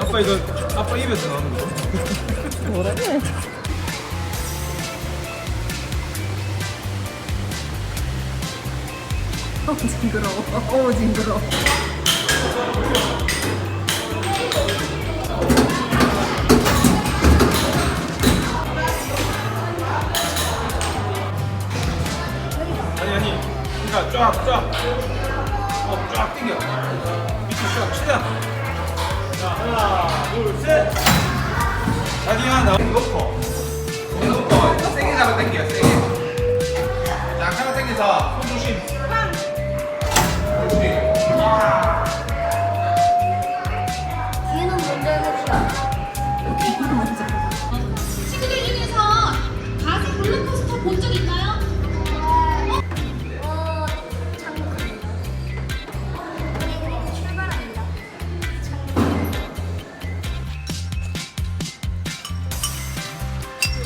아빠 이거 아빠 입에서 나오는 거. 뭐라네? 어 징그러워. 어 징그러워. 아니 아니. 그러니까 쫙 쫙. 어쫙 당겨. 밑에 쫙 셋. 자기야 나 이거퍼 이거 세게 잡아 당겨 세게 약간 세게 잡아 손 조심. 시그널 기능에서 가수 롤러코스터 본 적 있나요?